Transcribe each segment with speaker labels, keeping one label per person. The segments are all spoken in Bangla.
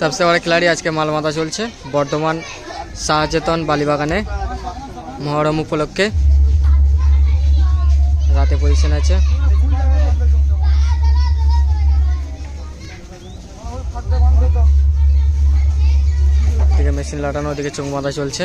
Speaker 1: সবচেয়ে বড় খিলাড়ি আজকে মালমাতা চলছে বর্ধমান শাহচেতন বালিবাগানে মহরম উপলক্ষে রাতে পজিশন আছে মেশিন লাটানো ওদিকে চোখ বাঁধা চলছে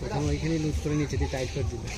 Speaker 2: প্রথম ওইখানে লুজ করে নিচে দিয়ে টাইট করে দিবে।